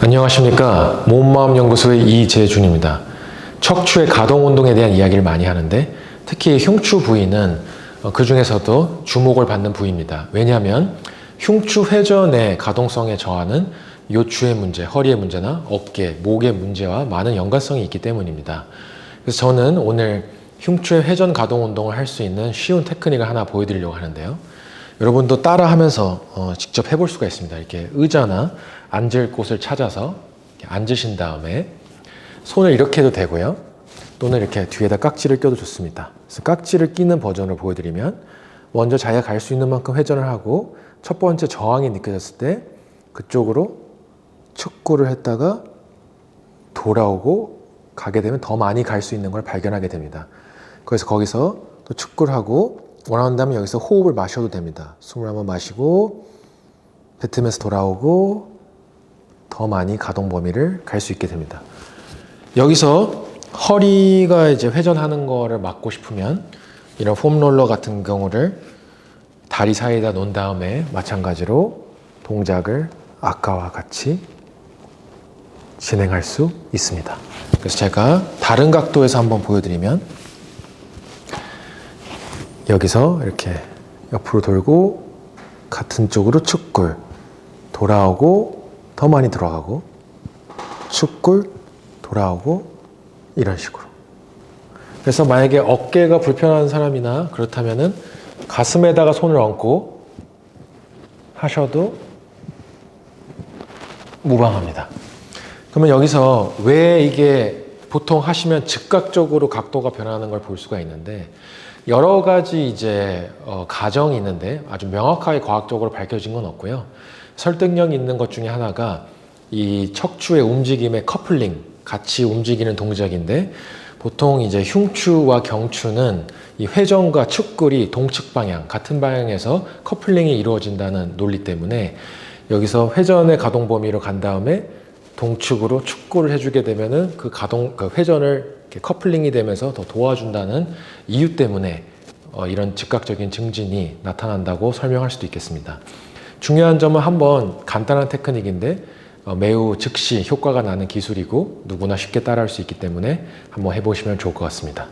안녕하십니까 몸마음연구소의 이재준입니다. 척추의 가동 운동에 대한 이야기를 많이 하는데 특히 흉추 부위는 어, 그 중에서도 주목을 받는 부위입니다. 왜냐하면 흉추 회전의 가동성에 저하는 요추의 문제, 허리의 문제나 어깨, 목의 문제와 많은 연관성이 있기 때문입니다. 그래서 저는 오늘 흉추의 회전 가동 운동을 할 수 있는 쉬운 테크닉을 하나 보여드리려고 하는데요. 여러분도 따라 하면서 어, 직접 해볼 수가 있습니다. 이렇게 의자나 앉을 곳을 찾아서 앉으신 다음에 손을 이렇게 해도 되고요. 또는 이렇게 뒤에다 깍지를 껴도 좋습니다. 그래서 깍지를 끼는 버전을 보여드리면 먼저 자기가 갈 수 있는 만큼 회전을 하고 첫 번째 저항이 느껴졌을 때 그쪽으로 축구를 했다가 돌아오고 가게 되면 더 많이 갈 수 있는 걸 발견하게 됩니다. 그래서 거기서 또 축구를 하고 원한다면 여기서 호흡을 마셔도 됩니다. 숨을 한번 마시고 뱉으면서 돌아오고 더 많이 가동 범위를 갈 수 있게 됩니다. 여기서 허리가 이제 회전하는 거를 막고 싶으면 이런 폼롤러 같은 경우를 다리 사이에다 놓은 다음에 마찬가지로 동작을 아까와 같이 진행할 수 있습니다. 그래서 제가 다른 각도에서 한번 보여드리면 여기서 이렇게 옆으로 돌고 같은 쪽으로 축굴 돌아오고 더 많이 들어가고 축굴 돌아오고 이런 식으로 그래서 만약에 어깨가 불편한 사람이나 그렇다면은 가슴에다가 손을 얹고 하셔도 무방합니다. 그러면 여기서 왜 이게 보통 하시면 즉각적으로 각도가 변하는 걸 볼 수가 있는데 여러 가지 이제 어, 가정이 있는데 아주 명확하게 과학적으로 밝혀진 건 없고요. 설득력 있는 것 중에 하나가 이 척추의 움직임의 커플링 같이 움직이는 동작인데 보통 이제 흉추와 경추는 이 회전과 축굴이 동측 방향 같은 방향에서 커플링이 이루어진다는 논리 때문에 여기서 회전의 가동 범위로 간 다음에 동축으로 축구를 해주게 되면은 그 가동 그 회전을 이렇게 커플링이 되면서 더 도와준다는 이유 때문에 어, 이런 즉각적인 증진이 나타난다고 설명할 수도 있겠습니다. 중요한 점은 한번 간단한 테크닉인데 어, 매우 즉시 효과가 나는 기술이고 누구나 쉽게 따라할 수 있기 때문에 한번 해보시면 좋을 것 같습니다.